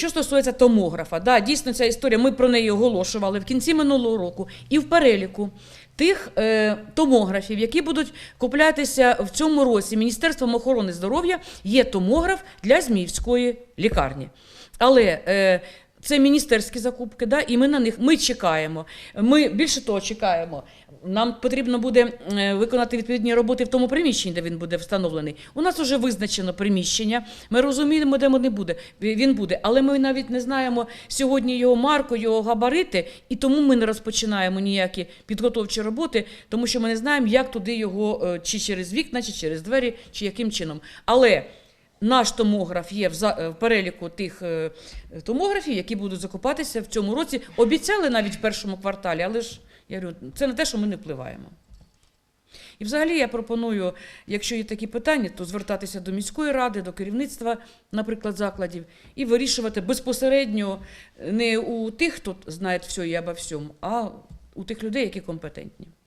що стосується томографа, да, дійсно ця історія, ми про неї оголошували в кінці минулого року і в переліку тих е, томографів, які будуть куплятися в цьому році Міністерством охорони здоров'я, є томограф для Зміївської лікарні. Але е, це міністерські закупки, да, і ми на них ми чекаємо. Ми більше того чекаємо. Нам потрібно буде е, виконати відповідні роботи в тому приміщенні, де він буде встановлений. У нас вже визначено приміщення. Ми розуміємо, де він буде. Він буде, але ми навіть не знаємо сьогодні його марку, його габарити, і тому ми не розпочинаємо ніякі підготовчі роботи, тому що ми не знаємо, як туди його е, чи через вікна, чи через двері, чи яким чином. Але наш томограф є в, е, переліку тих е, томографів, які будуть закупатися в цьому році. Обіцяли навіть в першому кварталі, але ж я говорю, це не те, що ми не впливаємо. І взагалі я пропоную, якщо є такі питання, то звертатися до міської ради, до керівництва, наприклад, закладів, і вирішувати безпосередньо не у тих, хто знає все і обо всьому, а у тих людей, які компетентні.